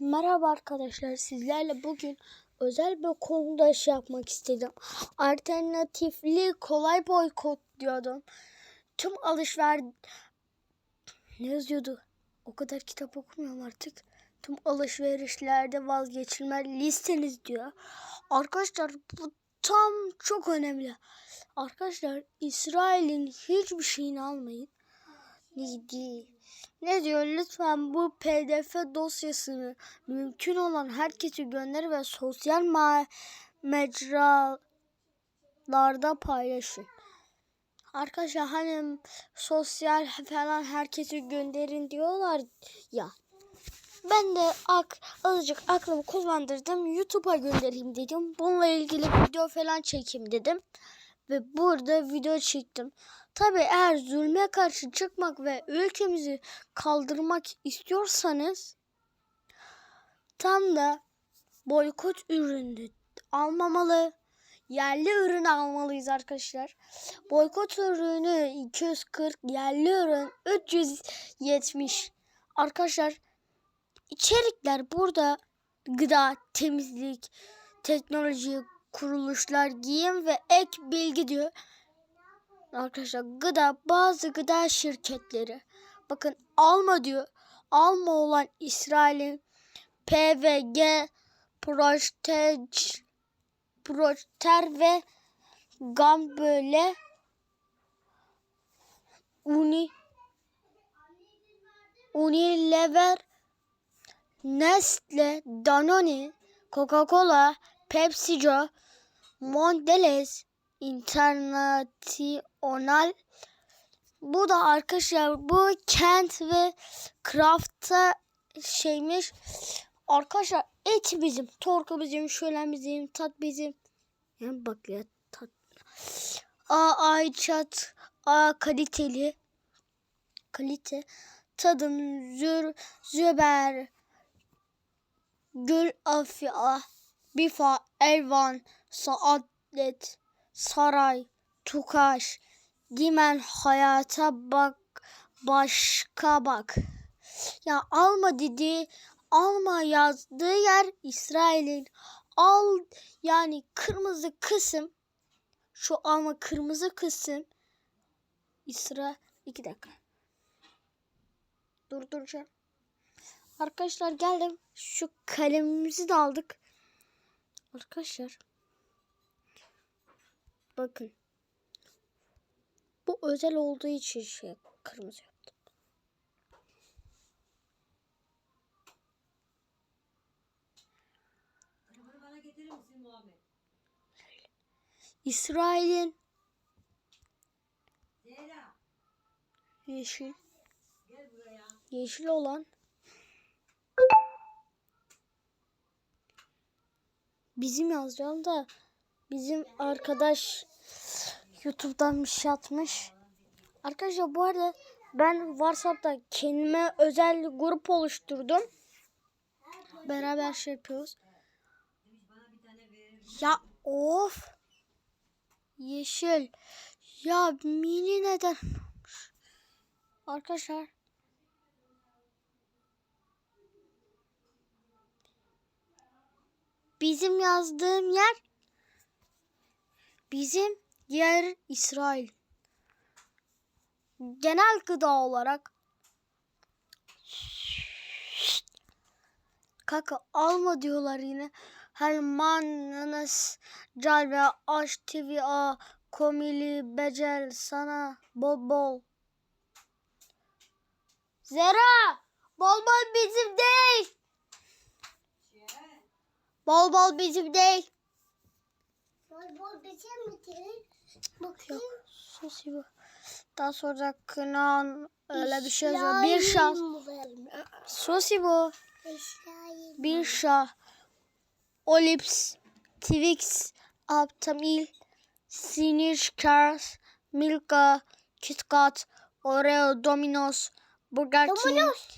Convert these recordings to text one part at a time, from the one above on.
Merhaba arkadaşlar sizlerle bugün özel bir konuda şey yapmak istedim. Alternatifli kolay boykot diyordum. Tüm alışver... Ne yazıyordu? O kadar kitap okumuyorum artık. Tüm alışverişlerde vazgeçilmez listeniz diyor. Arkadaşlar bu tam çok önemli. Arkadaşlar İsrail'in hiçbir şeyini almayın. Neydi? Ne diyor? Lütfen bu pdf dosyasını mümkün olan herkese gönder ve sosyal mecralarda paylaşın. Arkadaşlar hani sosyal falan herkese gönderin diyorlar ya. Ben de ak azıcık aklımı kullandırdım. YouTube'a göndereyim dedim. Bununla ilgili video falan çekeyim dedim. Ve burada video çektim. Tabi eğer zulme karşı çıkmak ve ülkemizi kaldırmak istiyorsanız tam da boykot ürünü almamalı. Yerli ürün almalıyız arkadaşlar. Boykot ürünü 240, yerli ürün 370. Arkadaşlar içerikler burada gıda, temizlik, teknoloji, kuruluşlar, giyim ve ek bilgi diyor. Arkadaşlar gıda bazı gıda şirketleri bakın alma diyor. Alma olan İsrail'in PVG Protej Proter ve Gam böyle Uni Unilever Nestle Danone Coca-Cola PepsiCo Mondelez International bu da arkadaşlar bu Kent ve Craft'a şeymiş. Arkadaşlar et bizim, torku bizim, şölen bizim, tat bizim. Yani bak ya tat. A ayçat, a kaliteli. Kalite. Tadım zür, züber. Gül afya. Bifa, elvan, saadet, saray, tukaş, Dimen hayata bak başka bak. Ya alma dedi. Alma yazdığı yer İsrail'in. Al yani kırmızı kısım. Şu alma kırmızı kısım. İsra iki dakika. Durduracağım. Arkadaşlar geldim. Şu kalemimizi de aldık. Arkadaşlar. Bakın. Bu özel olduğu için şey kırmızı yaptım. İsrail'in yeşil yeşil olan bizim yazacağım da bizim arkadaş YouTube'dan bir şey atmış. Arkadaşlar bu arada ben WhatsApp'ta kendime özel grup oluşturdum. Beraber şey yapıyoruz. Ya of. Yeşil. Ya mini neden? Arkadaşlar. Bizim yazdığım yer bizim yer İsrail. Genel gıda olarak Kaka alma diyorlar yine. Helman, nanas, cal ve aş tv a komili becel sana bol bol. Zera bol bol bizim değil. Bol bol bizim değil. Bol bol biçim mi değil? Yok sus bu. Daha sonra kınan öyle bir şey yazıyor. Bir şah. Sus bu. Bir şah. Olips. Twix. Aptamil. Snickers. Milka. KitKat. Oreo. Domino's. Burger King. Domino's.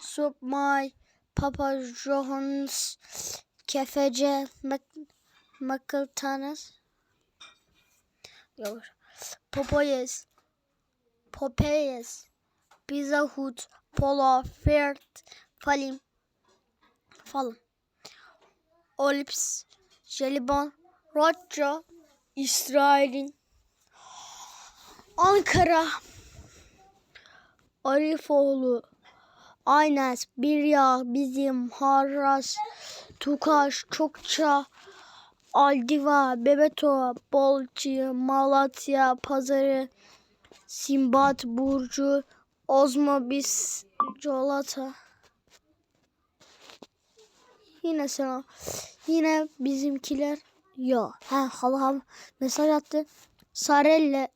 Subway. Papa John's. Kefece. Mac- McDonald's. Yok. Popeyes. Popeyes. Pizza Hut. Polo. Fiat. Falim. falan. Olips, Jelibon, Rocha, İsrail'in Ankara, Arifoğlu, Aynes, Birya, Bizim, Harras, Tukaş, Çokça, Aldiva, Bebeto, Bolçi, Malatya, Pazarı, Simbat, Burcu, Ozmobis, Colata. Yine sana. Yine bizimkiler. Yo. Ha halam mesaj attı. Sarelle.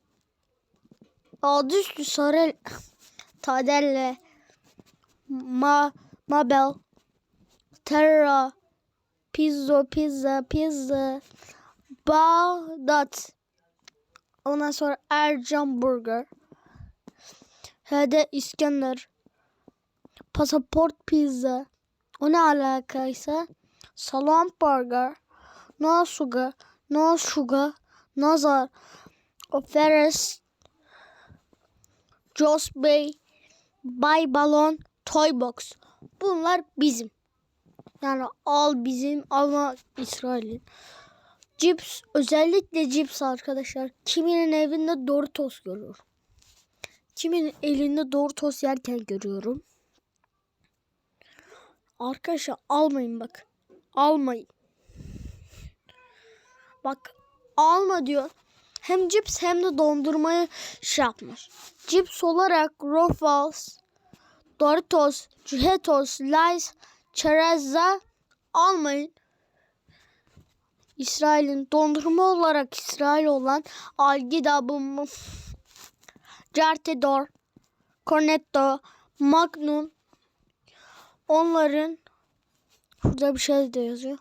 Adı üstü Sarel. Tadelle. Ma Mabel. Terra. Pizzo pizza pizza. Bağdat. Ondan sonra Ercan Burger. Hede İskender. Pasaport pizza. O ne alakaysa? Salam burger. No sugar. No sugar. Nazar. Oferes. Joss Bey. Bay Balon. Toy Box. Bunlar bizim. Yani al bizim ama İsrail'in. Cips özellikle cips arkadaşlar. Kiminin evinde Doritos görüyorum. Kiminin elinde Doritos yerken görüyorum. Arkadaşlar almayın bak. Almayın. Bak alma diyor. Hem cips hem de dondurmayı şey yapmış. Cips olarak Ruffles, Doritos, Cheetos, Lays, Çerezza almayın. İsrail'in dondurma olarak İsrail olan Algida Bum, Certedor, Cornetto, Magnum onların burada bir şey de yazıyor.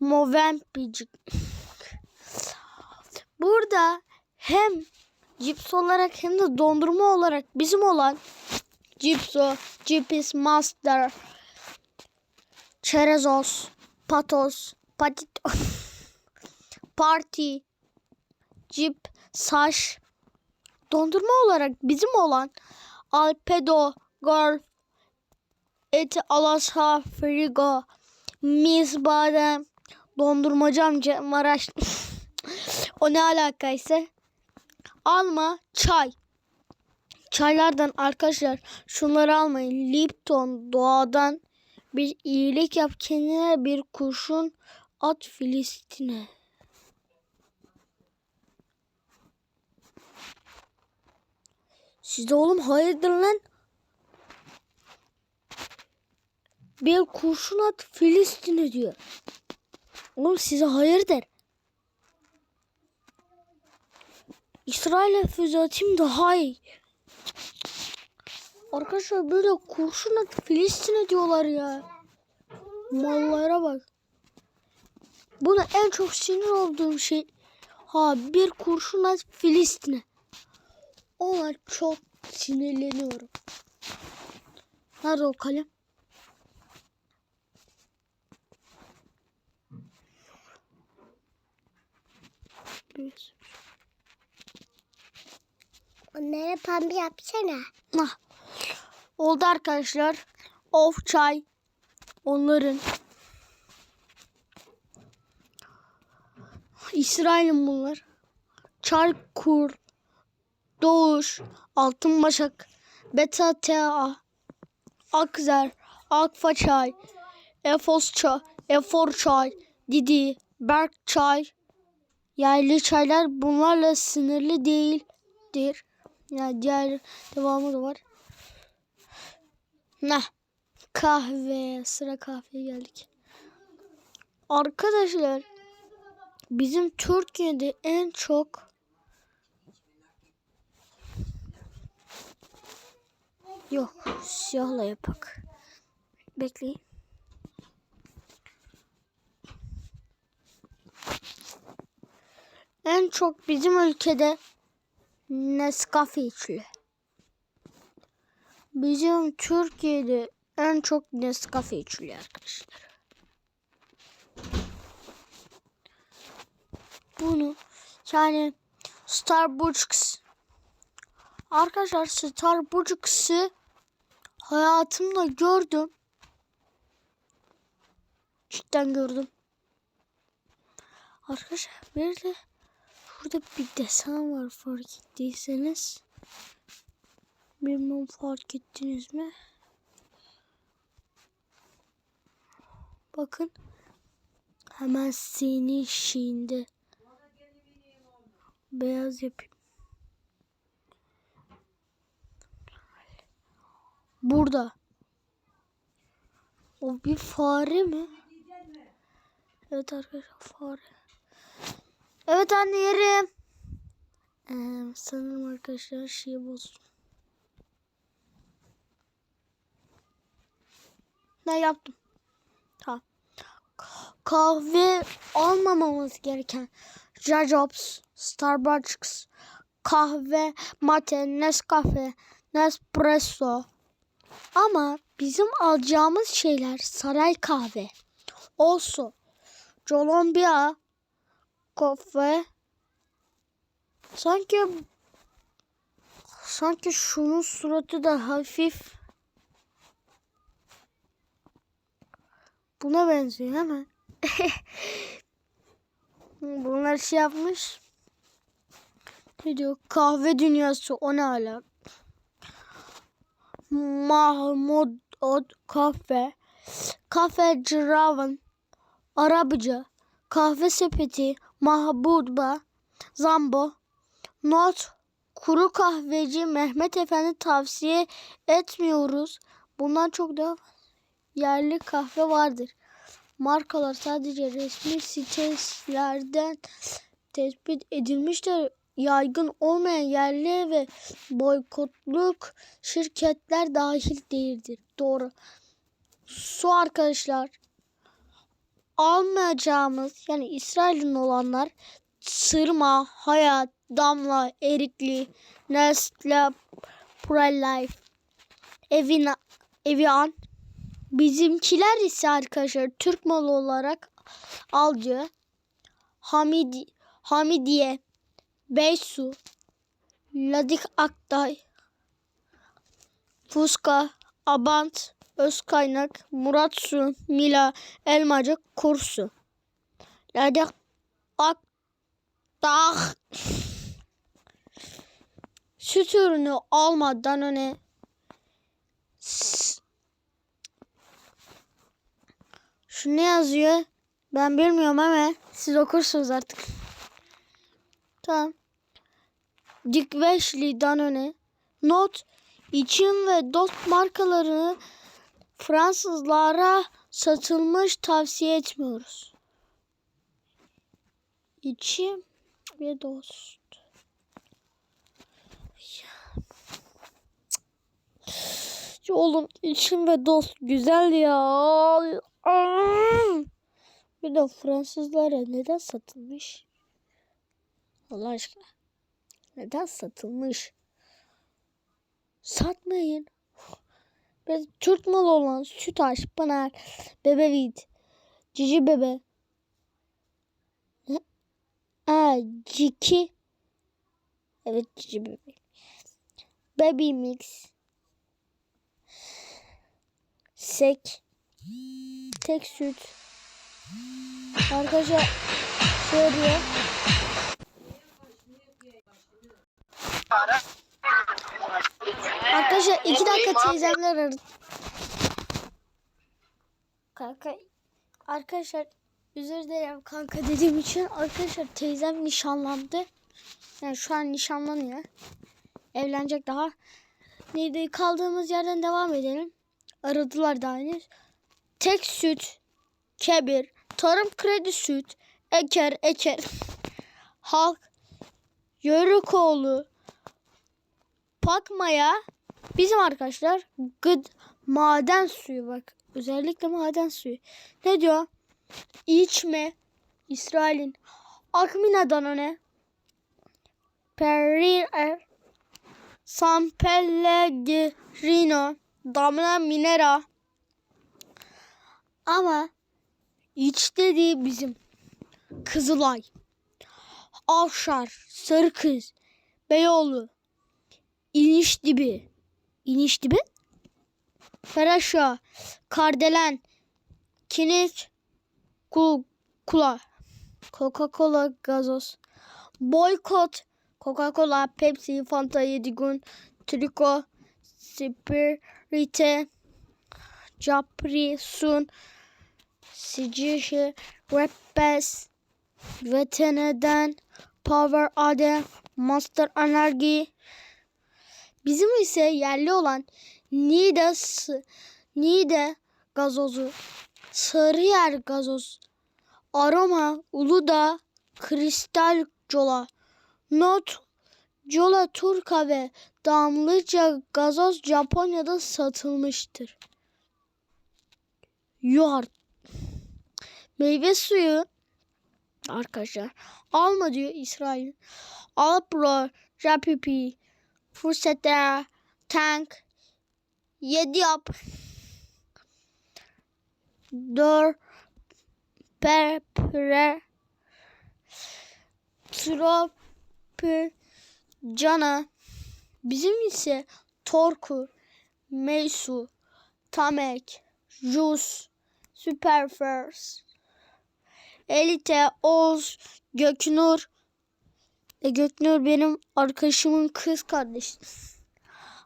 Movenpicik. Burada hem cips olarak hem de dondurma olarak bizim olan Cipso, Cipis, Master, Çerezos, Patos, Patito, Party, Cip, Saş, dondurma olarak bizim olan Alpedo, Golf, Eti Alaska, Frigo, Miss Badem, Dondurmacı amca Maraş. o ne alakaysa. Alma çay. Çaylardan arkadaşlar şunları almayın. Lipton doğadan bir iyilik yap kendine bir kurşun at Filistin'e. Siz oğlum hayırdır lan? Bir kurşun at Filistin'e diyor. Oğlum size hayırdır. İsrail'e füze atayım daha iyi. Arkadaşlar böyle kurşun at Filistin'e diyorlar ya. Mallara bak. Buna en çok sinir olduğum şey ha bir kurşun at Filistin'e. Ona çok sinirleniyorum. Nerede o kalem? Onlara pembe yapsana. Ah. Oldu arkadaşlar. Of çay. Onların. İsrail'in bunlar. Çarkur. Doğuş. Altın Başak. Beta Tea. Akzer. Akfa çay. Efos çay. Efor çay. Didi. Berk çay. Yerli çaylar bunlarla sınırlı değildir. Yani diğer devamı da var. Nah. Kahve. Sıra kahveye geldik. Arkadaşlar bizim Türkiye'de en çok Yok siyahla yapak. Bekleyin. En çok bizim ülkede Nescafe içiliyor. Bizim Türkiye'de en çok Nescafe içiliyor arkadaşlar. Bunu yani Starbucks arkadaşlar Starbucks'ı hayatımda gördüm. Cidden gördüm. Arkadaşlar bir de şurada bir desen var fark ettiyseniz. Bilmem fark ettiniz mi? Bakın. Hemen senin şeyinde. Beyaz yapayım. Burada. O bir fare mi? Evet arkadaşlar fare. Evet anne yerim. Ee, sanırım arkadaşlar şeyi bozdum. Ne yaptım? Tamam. Kahve almamamız gereken Jacobs, Starbucks, kahve, mate, Nescafe, Nespresso. Ama bizim alacağımız şeyler saray kahve. Olsun. Colombia kahve. Sanki sanki şunun suratı da hafif buna benziyor ama bunlar şey yapmış. Ne diyor? Kahve dünyası. O ne alaka? Mahmud Od Kafe Kafe Ciravan. Arabıca Kahve Sepeti. Mahbuba Zambo. Not. Kuru kahveci Mehmet Efendi tavsiye etmiyoruz. Bundan çok daha yerli kahve vardır. Markalar sadece resmi sitelerden tespit edilmiştir. Yaygın olmayan yerli ve boykotluk şirketler dahil değildir. Doğru. Su arkadaşlar almayacağımız yani İsrail'in olanlar sırma, hayat, damla, erikli, nestle, prelife, evina, evian. Bizimkiler ise arkadaşlar Türk malı olarak alcı, Hamidi, Hamidiye, Beysu, Ladik Aktay, Fuska, Abant, Özkaynak, Muratsu, Mila, Elmacık, Kursu. Ladik Aktay. Süt ürünü almadan öne şu ne yazıyor? Ben bilmiyorum ama siz okursunuz artık. Tamam. Dick Wesley Danone. Not. İçin ve Dost markalarını Fransızlara satılmış tavsiye etmiyoruz. İçim ve Dost. Ya Oğlum içim ve dost güzel ya. Bir de Fransızlara neden satılmış? Allah aşkına. Neden satılmış? Satmayın. Biz Türk malı olan Sütaş, Pınar, Bebevit, Cici Bebe. Aa, Ciki. Evet Cici Bebe. Baby Mix. Sek. Tek süt. Arkadaşlar diyor. Arkadaşlar iki dakika teyzemler aradı. Kanka arkadaşlar özür dilerim kanka dediğim için arkadaşlar teyzem nişanlandı. Yani şu an nişanlanıyor. Evlenecek daha. Neydi kaldığımız yerden devam edelim. Aradılar daha henüz. Tek süt, kebir, tarım kredi süt, eker eker. Halk, Yörükoğlu, Pakmaya bizim arkadaşlar gıd maden suyu bak özellikle maden suyu. Ne diyor? İçme İsrail'in Akmina'dan öne Perrier San Pellegrino Damla Minera ama iç dediği bizim Kızılay Avşar Sarıkız Beyoğlu İniş dibi. İniş dibi? Feraşa. Kardelen. Kinik. Coca-Cola. Coca-Cola gazoz. Boykot. Coca-Cola, Pepsi, Fanta 7 gün, Triko, Sprite, Capri, Sun, Sicişi, Rappes, VTN'den, Power AD, Monster Energy. Bizim ise yerli olan Nide, Nide gazozu, Sarıyer gazoz, Aroma, Uludağ, Kristal Cola, Not, Cola Turka ve Damlıca gazoz Japonya'da satılmıştır. Yoğurt. Meyve suyu arkadaşlar alma diyor İsrail. Alpro, Rapipi, Fırsatlar, Tank, Yedi. Dör, Pepre, Tropi, Cana. Bizim ise Torku, Meysu, Tamek, Jus, Superfers, Elite, Oz, Göknur. E, Göknur benim arkadaşımın kız kardeşi.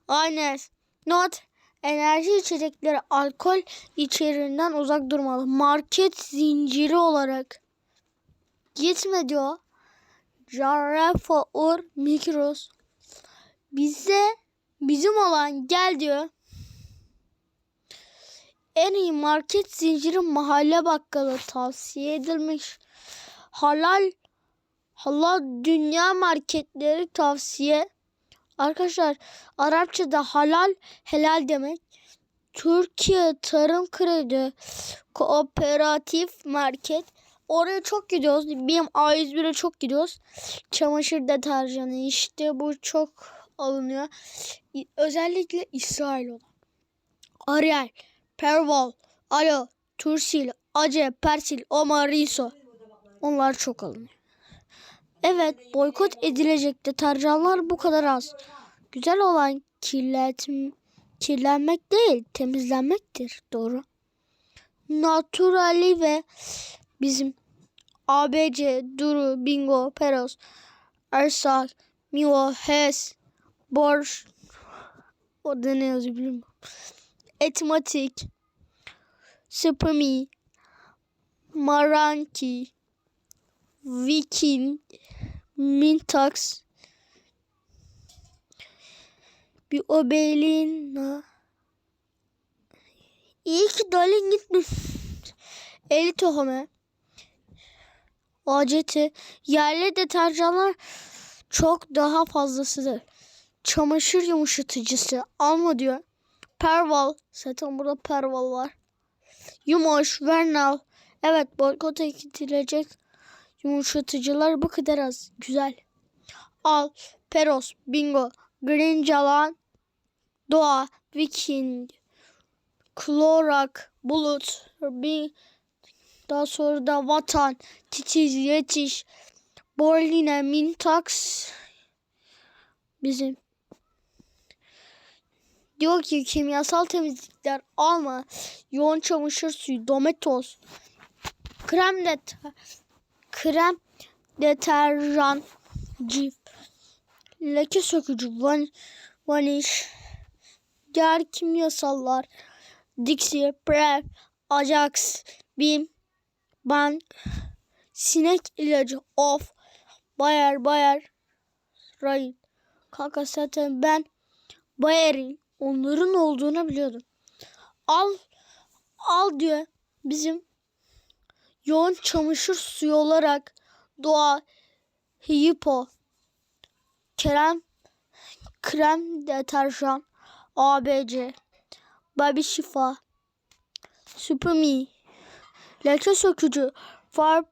Aynen. Not. Enerji içecekleri alkol içeriğinden uzak durmalı. Market zinciri olarak. Gitme diyor. Carrefour, Ur, Migros. Bize bizim olan gel diyor. En iyi market zinciri mahalle bakkalı tavsiye edilmiş. Halal halal dünya marketleri tavsiye. Arkadaşlar Arapçada halal helal demek. Türkiye Tarım Kredi Kooperatif Market. Oraya çok gidiyoruz. Benim A101'e çok gidiyoruz. Çamaşır deterjanı işte bu çok alınıyor. Özellikle İsrail olan. Ariel, Perval, Alo, Tursil, Ace, Persil, Omar, Riso. Onlar çok alınıyor. Evet, boykot edilecek deterjanlar bu kadar az. Güzel olan kirletim, kirlenmek değil, temizlenmektir. Doğru. Naturali ve bizim ABC, Duru, Bingo, Peros, Ersak, Mivo, Hes, Borş, o da ne yazıyor bilmiyorum. Etmatik, Superme, Maranki, Viking, Mintax, bir obelina. İyi ki Dalin gitmiş. Eli tohumu. ACT yerli deterjanlar çok daha fazlasıdır. Çamaşır yumuşatıcısı alma diyor. Perval. Zaten burada Perval var. Yumuş, Vernal. Evet boykota gidilecek yumuşatıcılar bu kadar az. Güzel. Al, Peros, Bingo, Green Jalan, Doğa, Viking, Klorak, Bulut, bir daha sonra da Vatan, Titiz, Yetiş, Borline, Mintax bizim diyor ki kimyasal temizlikler alma. Yoğun çamaşır suyu, domatos, krem de krem deterjan, cif, leke sökücü, van, vaniş, diğer kimyasallar, Dixie, Prep, Ajax, Bim, Bank, sinek ilacı, Of, Bayer, Bayer, Rain. Kanka zaten ben Bayer'in onların olduğunu biliyordum. Al, al diyor bizim yoğun çamaşır suyu olarak doğa, hipo, krem, krem deterjan, ABC, Baby Şifa, Superme, leke sökücü, Far,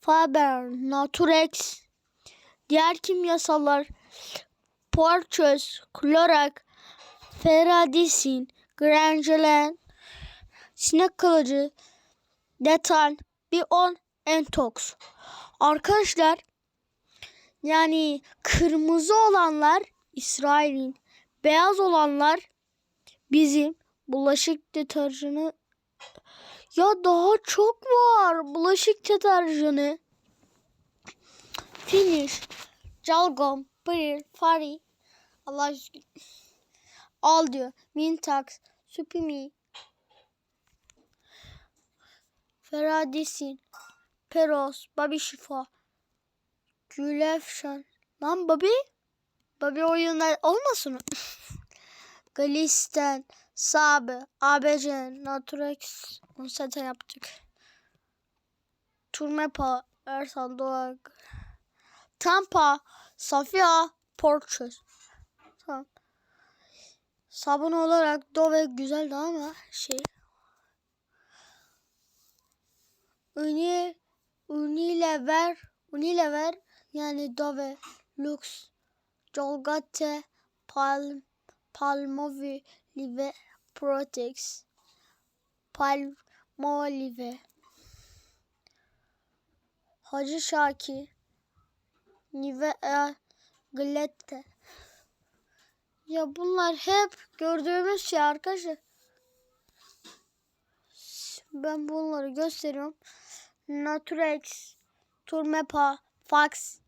Faber, Naturex, diğer kimyasallar, Porçöz, Klorak, Feradisin, Grangelan, sinek kılıcı, Detal, Bion, Entox. Arkadaşlar yani kırmızı olanlar İsrail'in, beyaz olanlar bizim bulaşık deterjanı Ya daha çok var. Bulaşık deterjanı. Finish. Jalgom. Bril. Fari. Allah aşkına. Al diyor. Mintax. Supimi. Feradisin. Peros. Babi Şifa. Gülefşan. Lan Babi. Babi oyunlar olmasın mı? Sabe. ABC. Naturex. Onu zaten yaptık. Turmepa. Ersan Doğa. Tampa. Safia. Porçöz. Tamam. Sabun olarak Dove güzeldi ama şey. Uni, Unilever, Unilever yani Dove, Lux, Colgate, Palm, Palmolive, Protex, Palmolive, Hacı Şakir, Nivea, Glette. Ya bunlar hep gördüğümüz şey arkadaşlar. Ben bunları gösteriyorum. Naturex, Turmepa, Fax,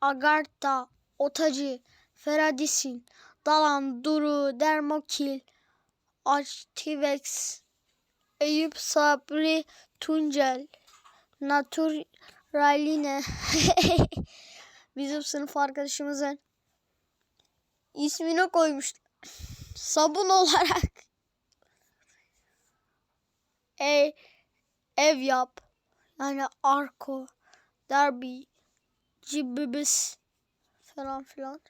Agartha, Otacı, Feradisin, Dalan, Duru, Dermokil, Activex, Eyüp Sabri, Tuncel, Naturaline. Bizim sınıf arkadaşımızın ismini koymuş. Sabun olarak. E, ev yap. Yani arko, derbi, cibibis falan filan.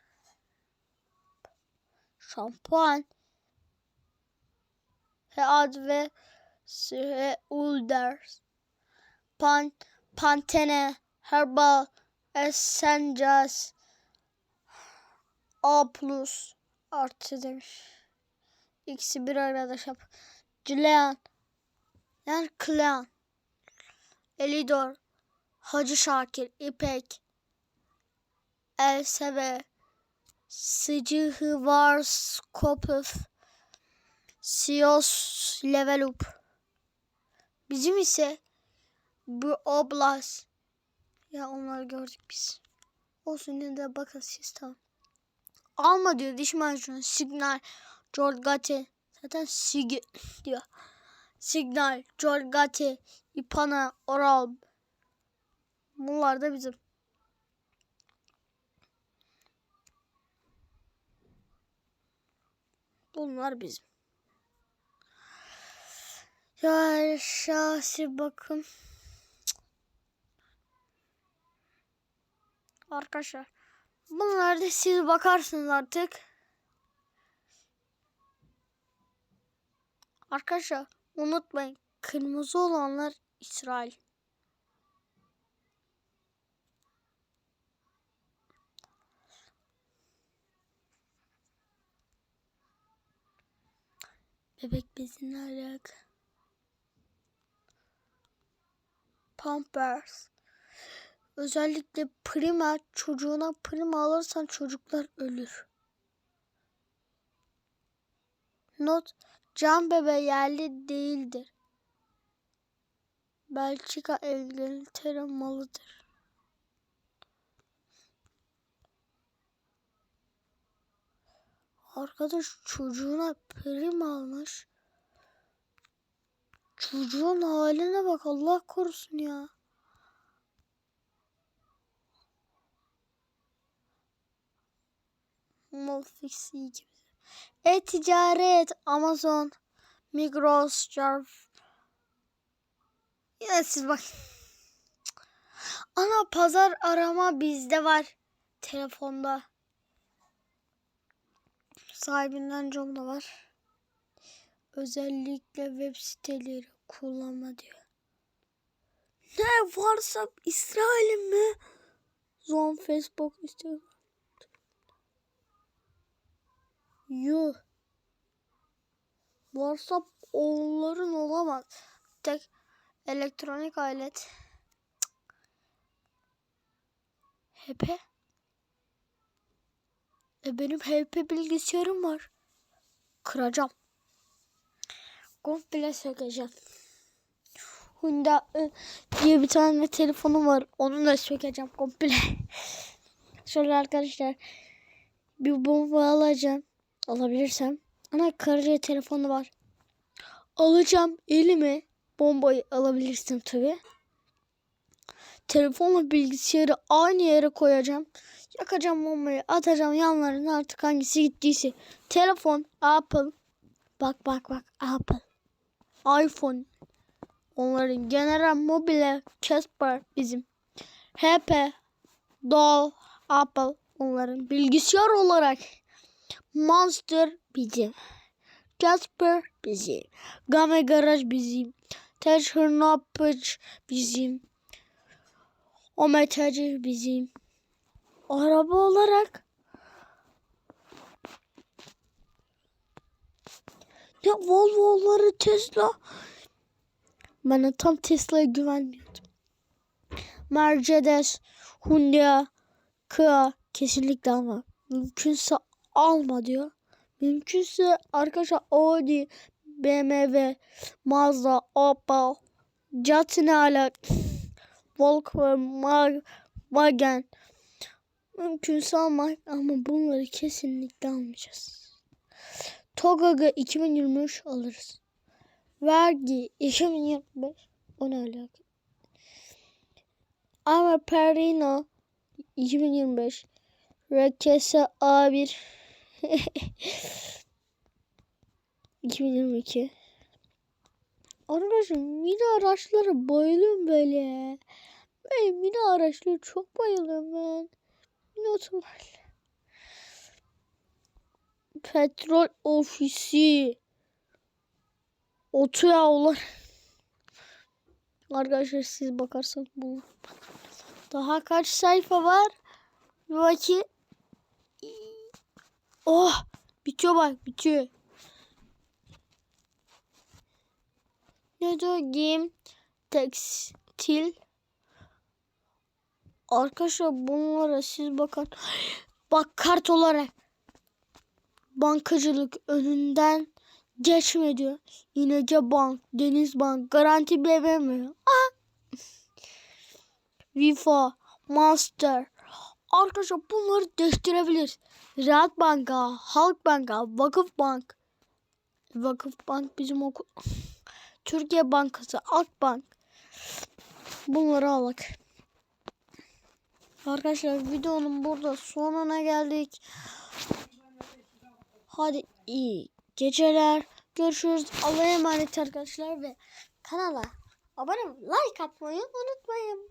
Şampuan. Head ve Sıhe Ulders. Pan, Pantene, Herbal, Essentials, A plus artı demiş. İkisi bir arada şap. Cilean. Yani Klean. Elidor. Hacı Şakir. İpek. Elseve. Sıcı Hıvar Skopuf. Sios Level Up. Bizim ise bu Oblast. Ya onları gördük biz. Olsun yine de bakarız tamam. Alma diyor diş macunu. Signal. Jorgate. Zaten sig diyor. Signal. Jorgate. Ipana. Oral. Bunlar da bizim. Bunlar bizim. Ya şahsi bakım. Arkadaşlar. Bunlar da siz bakarsınız artık. Arkadaşlar unutmayın. Kırmızı olanlar İsrail. Bebek bezini alaka. Pampers. Özellikle prima çocuğuna prima alırsan çocuklar ölür. Not can bebe yerli değildir. Belçika İngiltere malıdır. Arkadaş çocuğuna prim almış. Çocuğun haline bak Allah korusun ya. Malfix iyi gibi. E-ticaret, Amazon, Migros, Jarf. Yine siz bak. Ana pazar arama bizde var. Telefonda. Sahibinden da var. Özellikle web siteleri kullanma diyor. Ne varsa İsrail'in mi? Zon Facebook Instagram. Yuh. WhatsApp onların olamaz. Tek elektronik alet. HP. E benim HP bilgisayarım var. Kıracağım. Komple sökeceğim. Honda ı, diye bir tane telefonum var. Onu da sökeceğim komple. Şöyle arkadaşlar bir bomba alacağım. Alabilirsem. Ana karıcı telefonu var. Alacağım elime bombayı alabilirsin tabi. Telefonla bilgisayarı aynı yere koyacağım. Yakacağım bombayı atacağım yanlarına artık hangisi gittiyse. Telefon Apple. Bak bak bak Apple. iPhone. Onların General Mobile Casper bizim. HP Doll Apple onların bilgisayar olarak. Monster bizim. Casper bizim. Game Garage bizim. Technopuch bizim. Ometacı bizim. Araba olarak ya Volvo'ları Tesla. Ben tam Tesla'ya güvenmiyordum. Mercedes, Hyundai, Kia kesinlikle alma. Mümkünse alma diyor. Mümkünse arkadaşlar Audi, BMW, Mazda, Opel, Jatine ala Volkswagen mümkünse almak ama bunları kesinlikle almayacağız. Togaga 2023 alırız. Vergi 2025 o ne alaka? Ama Perino 2025 Rekese A1 2022 Arkadaşlar mini araçlara bayılıyorum böyle. Ben mini araçlara çok bayılıyorum ben. Mini otomobil. Petrol ofisi. Otoyağlar. Arkadaşlar siz bakarsanız bu. Daha kaç sayfa var? Bir bakayım. Oh! Bitiyor bak bitiyor. Ne diyor? Giyim, tekstil. Arkadaşlar bunlara siz bakın. Bak kart olarak. Bankacılık önünden geçme diyor. İnece Bank, Deniz Bank, Garanti BBM. Aha. Vifa, Master. Arkadaşlar bunları değiştirebilir. Rahat Banka, Halk Banka, Vakıf Bank. Vakıf Bank bizim okul. Türkiye Bankası, Akbank. Bunları alak. Arkadaşlar videonun burada sonuna geldik. Hadi iyi geceler. Görüşürüz. Allah'a emanet arkadaşlar ve kanala abone like atmayı unutmayın.